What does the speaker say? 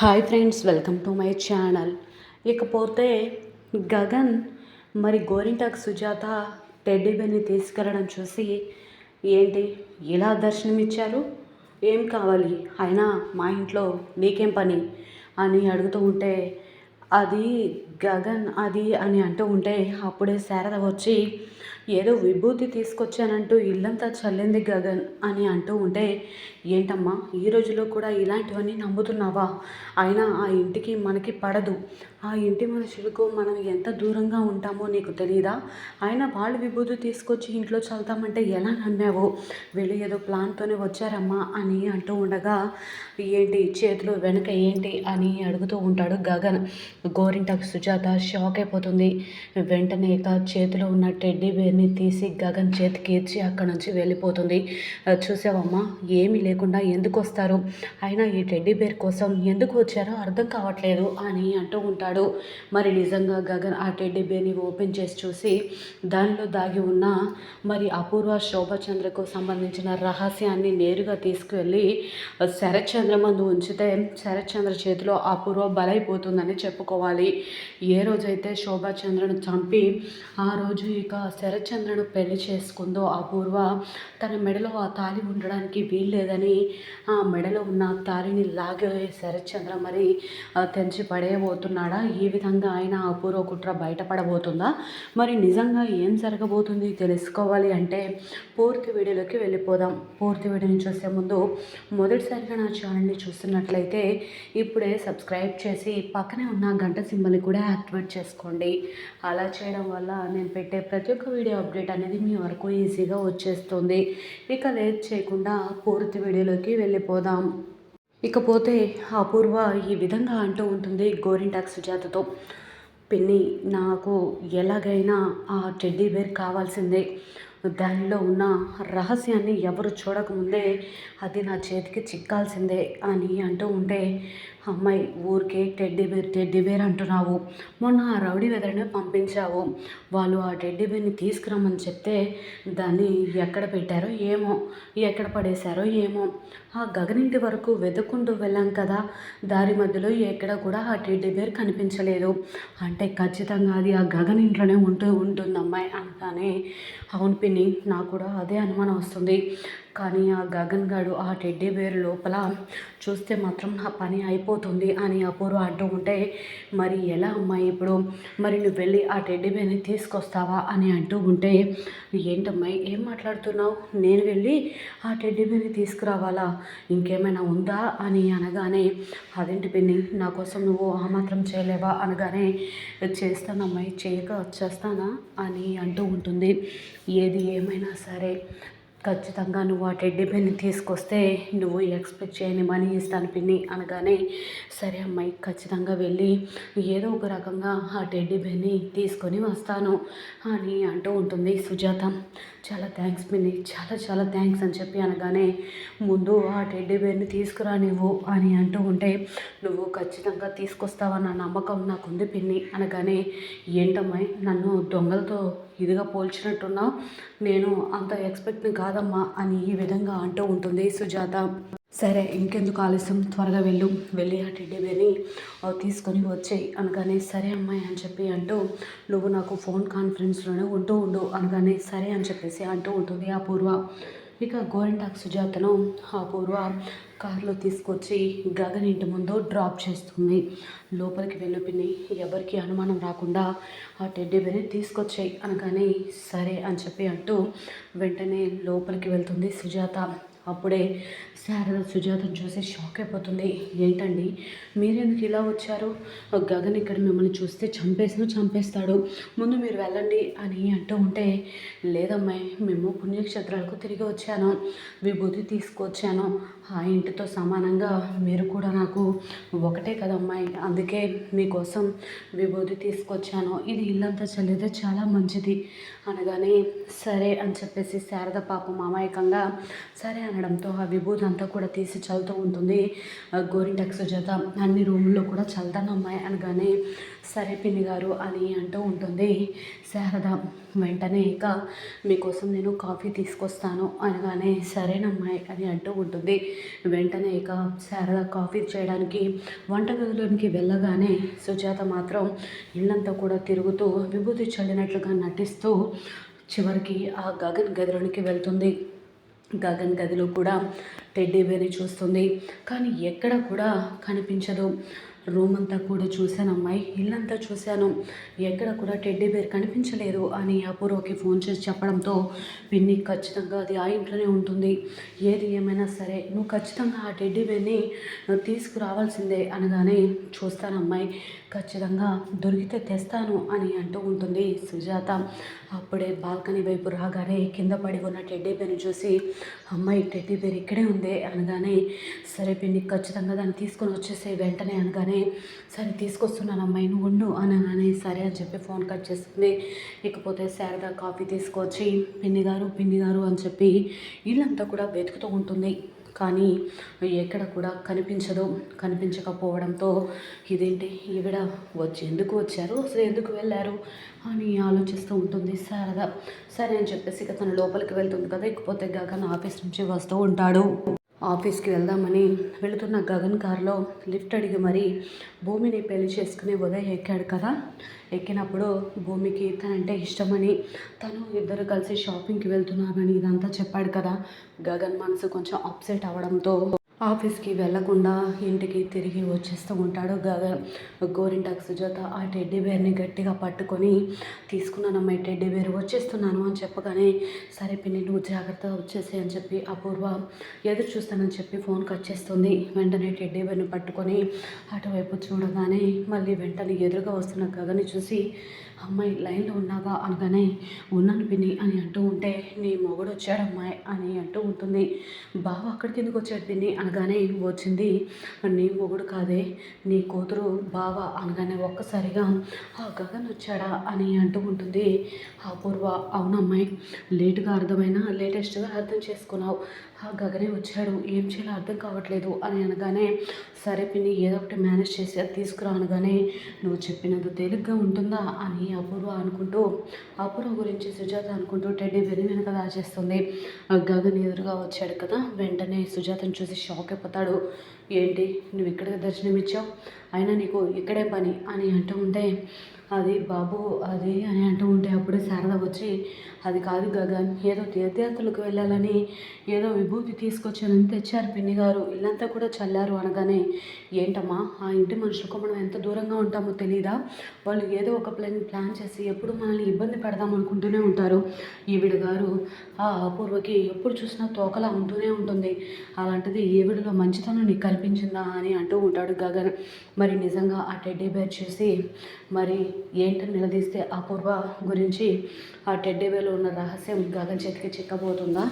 Hi friends welcome to my channel. ఇకపోతే గగన్ మరి గోరింటాక్ సుజాత టెడ్డీబెల్ని తీసుకెళ్ళడం చూసి ఏంటి ఇలా దర్శనమిచ్చారు? ఏం కావాలి? అయినా మా ఇంట్లో నీకేం పని? అని అడుగుతూ ఉంటే అది గగన్ అది అని అంటూ ఉంటే అప్పుడే శారద వచ్చి ఏదో విభూతి తీసుకొచ్చానంటూ ఇల్లంతా చల్లింది గగన్ అని అంటూ ఉంటే ఏంటమ్మా ఈ రోజులో కూడా ఇలాంటివన్నీ నమ్ముతున్నావా? అయినా ఆ ఇంటికి మనకి పడదు. ఆ ఇంటి మనుషులకు మనం ఎంత దూరంగా ఉంటామో నీకు తెలియదా అయినా వాళ్ళు విభూతి తీసుకొచ్చి ఇంట్లో చల్తామంటే ఎలా నమ్మావు? వీళ్ళు ఏదో ప్లాన్తోనే వచ్చారమ్మా అని అంటూ ఉండగా ఏంటి చేతులు వెనక ఏంటి? అని అడుగుతూ ఉంటాడు గగన్. గోరింటకు సుజాత షాక్ అయిపోతుంది. వెంటనే ఇక చేతిలో ఉన్న టెడ్డీ చేతుల్ని తీసి గగన్ చేతికి ఇచ్చి అక్కడి నుంచి వెళ్ళిపోతుంది. చూసావమ్మా ఏమీ లేకుండా ఎందుకు వస్తారు అయినా ఈ టెడ్డీ బేర్ కోసం ఎందుకు వచ్చారో అర్థం కావట్లేదు అని అంటూ ఉంటాడు. మరి నిజంగా గగన్ ఆ టెడ్డీ బేర్ని ఓపెన్ చేసి చూసి దానిలో దాగి ఉన్న మరి అపూర్వ శోభచంద్రకు సంబంధించిన రహస్యాన్ని నేరుగా తీసుకువెళ్ళి శరత్చంద్ర మందు ఉంచితే శరత్చంద్ర చేతిలో అపూర్వ బలైపోతుందని చెప్పుకోవాలి. ఏ రోజైతే శోభాచంద్రను చంపి ఆ రోజు ఇక శరత్ శరత్చంద్రను పెళ్ళి చేసుకుందో అపూర్వ తన మెడలో ఆ తాలి ఉండడానికి వీల్లేదని ఆ మెడలో ఉన్న తాలిని లాగే శరత్చంద్ర మరి తెంచి పడేయబోతున్నాడా? ఈ విధంగా ఆయన అపూర్వ కుట్ర బయటపడబోతుందా? మరి నిజంగా ఏం జరగబోతుంది తెలుసుకోవాలి అంటే పూర్తి వీడియోలోకి వెళ్ళిపోదాం. పూర్తి వీడియోని చూసే ముందు మొదటిసారిగా నా ఛానల్ని చూస్తున్నట్లయితే ఇప్పుడే సబ్స్క్రైబ్ చేసి పక్కనే ఉన్న గంట సింబల్ని కూడా యాక్టివేట్ చేసుకోండి. అలా చేయడం వల్ల నేను పెట్టే ప్రతి ఒక్క వీడియో అప్డేట్ అనేది మీ వరకు ఈజీగా వచ్చేస్తుంది. ఇక లేట్ చేయకుండా పూర్తి వీడియోలోకి వెళ్ళిపోదాం. ఇకపోతే అపూర్వ ఈ విధంగా అంటూ ఉంటుంది గోరింటాక్ సుజాతతో. పిన్ని నాకు ఎలాగైనా ఆ టెడ్డీ బేర్ కావాల్సిందే. దానిలో ఉన్న రహస్యాన్ని ఎవరు చూడకముందే అది నా చేతికి చిక్కాల్సిందే అని అంటూ ఉంటే అమ్మాయి ఊరికే టెడ్డీ బేర్ టెడ్డీ బేర్ అంటున్నావు. మొన్న ఆ రౌడీ వెదరనే పంపించావు. వాళ్ళు ఆ టెడ్డీ బేర్ని తీసుకురమ్మని చెప్తే దాన్ని ఎక్కడ పెట్టారో ఏమో ఎక్కడ పడేశారో ఏమో. ఆ గగనింటి వరకు వెతుక్కుంటూ వెళ్ళాం కదా దారి మధ్యలో ఎక్కడ కూడా ఆ టెడ్డీ బేర్ కనిపించలేదు. అంటే ఖచ్చితంగా అది ఆ గగనింట్లోనే ఉంటూ ఉంటుంది అమ్మాయి అనగానే అవును విని నాకు కూడా అదే అనుమానం వస్తుంది. కానీ ఆ గగన్ గాడు ఆ టెడ్డీ బేర్ లోపల చూస్తే మాత్రం నా పని అయిపోతుంది అని అపూర్వ అంటూ ఉంటే మరి ఎలా అమ్మాయి ఇప్పుడు? మరి నువ్వు వెళ్ళి ఆ టెడ్డీ బేర్ని తీసుకొస్తావా? అని అంటూ ఉంటే ఏంటమ్మాయి ఏం మాట్లాడుతున్నావు? నేను వెళ్ళి ఆ టెడ్డీ బేర్ని తీసుకురావాలా? ఇంకేమైనా ఉందా? అని అనగానే అదేంటి పిన్ని నా కోసం నువ్వు ఆ మాత్రం చేయలేవా? అనగానే చేస్తానమ్మాయి చేయక వచ్చేస్తానా అని అంటూ ఉంటుంది. ఏది ఏమైనా సరే ఖచ్చితంగా నువ్వు ఆ టెడ్డీ బెన్ని తీసుకొస్తే నువ్వు ఎక్స్పెక్ట్ చేయని మనీ ఇస్తాను పిన్ని అనగానే సరే అమ్మాయి ఖచ్చితంగా వెళ్ళి ఏదో ఒక రకంగా ఆ టెడ్డీ బెన్ని తీసుకొని వస్తాను అని అంటూ ఉంటుంది సుజాత. చాలా థ్యాంక్స్ పిన్ని చాలా చాలా థ్యాంక్స్ అని చెప్పి అనగానే ముందు ఆ టెడ్డీ బేర్ని తీసుకురా నువ్వు అని అంటూ ఉంటే నువ్వు ఖచ్చితంగా తీసుకొస్తావన్న నమ్మకం నాకుంది పిన్ని అనగానే ఏంటమ్మాయి నన్ను దొంగలతో ఇదిగా పోల్చినట్టున్నావు. నేను అంత ఎక్స్పెక్ట్ని కాదమ్మా అని ఈ విధంగా అంటూ ఉంటుంది సుజాత. సరే ఇంకెందుకు ఆలస్యం? త్వరగా వెళ్ళు. వెళ్ళి ఆ టెడ్డీ బేర్ని తీసుకొని వచ్చేయి అనగానే సరే అమ్మాయి అని చెప్పి అంటూ నువ్వు నాకు ఫోన్ కాన్ఫరెన్స్లోనే ఉంటూ ఉండు అనగానే సరే అని చెప్పేసి అంటూ ఉంటుంది ఆ పూర్వ. ఇక గోరంటాక్ సుజాతను ఆ పూర్వ కారులో తీసుకొచ్చి గగన్ ఇంటి ముందు డ్రాప్ చేస్తుంది. లోపలికి వెళ్ళిపోయి ఎవరికి అనుమానం రాకుండా ఆ టెడ్డీ బేర్ని తీసుకొచ్చాయి అనగానే సరే అని చెప్పి అంటూ వెంటనే లోపలికి వెళ్తుంది సుజాత. అప్పుడే శారద సుజాతను చూసి షాక్ అయిపోతుంది. ఏంటండి? మీరెందుకు ఇలా వచ్చారు? గగన్ ఇక్కడ మిమ్మల్ని చూస్తే చంపేసిన చంపేస్తాడు. ముందు మీరు వెళ్ళండి అని అంటూ ఉంటే లేదమ్మాయి మేము పుణ్యక్షేత్రాలకు తిరిగి వచ్చాను. విభూతి తీసుకొచ్చాను. ఆ ఇంటితో సమానంగా మీరు కూడా నాకు ఒకటే కదమ్మాయి. అందుకే మీకోసం విభూతి తీసుకొచ్చాను. ఇది ఇల్లంతా చల్లితే చాలా మంచిది. అనగానే సరే అని చెప్పేసి శారద పాప మామాయకంగా సరే అని అనడంతో ఆ విభూతి అంతా కూడా తీసి చల్లుతూ ఉంటుంది. గోరింటక్స్ గోరింటాకు సుజాత అన్ని రూముల్లో కూడా చల్తాను అమ్మాయి అనగానే సరే పిన్ని గారు అని అంటూ ఉంటుంది. శారద వెంటనే ఇక మీకోసం నేను కాఫీ తీసుకొస్తాను అనగానే సరేనమ్మాయి అని అంటూ ఉంటుంది. వెంటనే ఇక శారద కాఫీ చేయడానికి వంటగదిలోనికి వెళ్ళగానే సుజాత మాత్రం ఇల్లంతా కూడా తిరుగుతూ విభూతి చల్లినట్లుగా నటిస్తూ చివరికి ఆ గగన్ గదిలోనికి వెళ్తుంది. గగన్ గదిలో కూడా టెడ్డీ బేర్ని చూస్తుంది. కానీ ఎక్కడ కూడా కనిపించదు. రూమ్ అంతా కూడా చూశాను అమ్మాయి. ఇల్లంతా చూశాను. ఎక్కడ కూడా టెడ్డీ బేర్ కనిపించలేదు అని అపూర్వకి ఫోన్ చేసి చెప్పడంతో పిన్ని ఖచ్చితంగా అది ఆ ఇంట్లోనే ఉంటుంది. ఏది ఏమైనా సరే నువ్వు ఖచ్చితంగా ఆ టెడ్డీ బేర్ని తీసుకురావాల్సిందే అనగానే చూస్తాను అమ్మాయి. ఖచ్చితంగా దొరికితే తెస్తాను అని అంటూ ఉంటుంది సుజాత. అప్పుడే బాల్కనీ వైపు రాగానే కింద పడి ఉన్న టెడ్డీ బేర్ని చూసి అమ్మాయి టెడ్డీ బేర్ ఇక్కడే ఉంది అనగానే సరే పిన్ని ఖచ్చితంగా దాన్ని తీసుకొని వచ్చేసే వెంటనే అనగానే సరే తీసుకొస్తున్నాను అమ్మాయి నువ్వు ఉండు అనగానే సరే అని చెప్పి ఫోన్ కట్ చేస్తుంది. ఇకపోతే శారద కాఫీ తీసుకొచ్చి పిన్ని గారు పిన్ని గారు అని చెప్పి ఇల్లంతా కూడా వెతుకుతూ ఉంటుంది. కానీ ఎక్కడ కూడా కనిపించదు. కనిపించకపోవడంతో ఇదేంటి? ఈవిడ వచ్చి ఎందుకు వచ్చారు? అసలు ఎందుకు వెళ్ళారు? అని ఆలోచిస్తూ ఉంటుంది శారద. సరే అని చెప్పేసి ఇక తన లోపలికి వెళ్తుంది కదా. ఇకపోతే గాక ఆఫీస్ నుంచి వస్తూ ఉంటాడు. ఆఫీస్కి వెళ్దామని వెళుతున్న గగన్ కారులో లిఫ్ట్ అడిగి మరి భూమిని పెళ్ళి చేసుకుని ఉదయ్ ఎక్కాడు కదా. ఎక్కినప్పుడు భూమికి తనంటే ఇష్టమని తను ఇద్దరు కలిసి షాపింగ్కి వెళ్తున్నామని ఇదంతా చెప్పాడు కదా. గగన్ మనసు కొంచెం అప్సెట్ అవ్వడంతో ఆఫీస్కి వెళ్ళకుండా ఇంటికి తిరిగి వచ్చేస్తూ ఉంటాడు. గగన్ గోరింటాకు సుజాత ఆ టెడ్డీ బేర్ని గట్టిగా పట్టుకొని తీసుకున్నానమ్మా ఈ టెడ్డీ బేర్ వచ్చేస్తున్నాను అని చెప్పగానే సరే పిన్ని నువ్వు జాగ్రత్తగా వచ్చేసి అని చెప్పి అపూర్వ ఎదురు చూస్తానని చెప్పి ఫోన్ కట్ చేస్తుంది. వెంటనే టెడ్డీ బేర్ని పట్టుకొని అటువైపు చూడగానే మళ్ళీ వెంటనే ఎదురుగా వస్తున్న గగని చూసి అమ్మాయి లైన్లో ఉన్నావా అనగానే ఉన్నాను పిన్ని అని అంటూ ఉంటే నీ మొగుడు వచ్చాడు అమ్మాయి అని అంటూ ఉంటుంది. బావ అక్కడికి ఎందుకు వచ్చాడు పిన్ని? అనగానే వచ్చింది. నీ మొగుడు కాదే నీ కూతురు బావ అనగానే ఒక్కసారిగా ఆ గగన్ వచ్చాడా? అని అంటూ ఉంటుంది. అపూర్వ అవునమ్మాయి లేటుగా అర్థమైనా లేటెస్ట్గా అర్థం చేసుకున్నావు. ఆ గగనే వచ్చాడు. ఏం చేయాలో అర్థం కావట్లేదు అని అనగానే సరే పిన్ని ఏదో ఒకటి మేనేజ్ చేసి అది తీసుకురా అనగానే నువ్వు చెప్పినంత తేలిగ్గా ఉంటుందా? అని అపూర్వ అనుకుంటూ అపూర్వ గురించి సుజాత అనుకుంటూ టెడ్డీ వెను వెనక దాచేస్తుంది. గగన్ ఎదురుగా వచ్చాడు కదా వెంటనే సుజాతను చూసి షాక్ అయిపోతాడు. ఏంటి నువ్వు ఇక్కడికి దర్శనం ఇచ్చావు అయినా నీకు ఇక్కడే పని అని అంటూ ఉంటే అది బాబు అది అని అంటూ ఉంటే అప్పుడే శారద వచ్చి అది కాదు గగన్ ఏదో తీర్థయాత్రలకు వెళ్ళాలని ఏదో విభూతి తీసుకొచ్చానని తెచ్చారు పిన్ని గారు. ఇల్లంతా కూడా చల్లారు అనగానే ఏంటమ్మా ఆ ఇంటి మనుషులకు మనం ఎంత దూరంగా ఉంటామో తెలియదా వాళ్ళు ఏదో ఒక ప్లాన్ ప్లాన్ చేసి ఎప్పుడు మనల్ని ఇబ్బంది పెడదాం అనుకుంటూనే ఉంటారు. ఈవిడ గారు ఆ అపూర్వకి ఎప్పుడు చూసినా తోకలా ఉంటూనే ఉంటుంది. అలాంటిది ఈవిడలో మంచితనం నీకు కనిపించిందా? అని అంటూ ఉంటాడు గగన్. మరి నిజంగా ఆ టెడ్డీ బేర్ చూసి మరి ఏంటని నిలదీస్తే అపూర్వ గురించి ఆ టెడ్డీ ఉన్న రహస్యం గగన్ చేతికి చిక్కబోతుందా?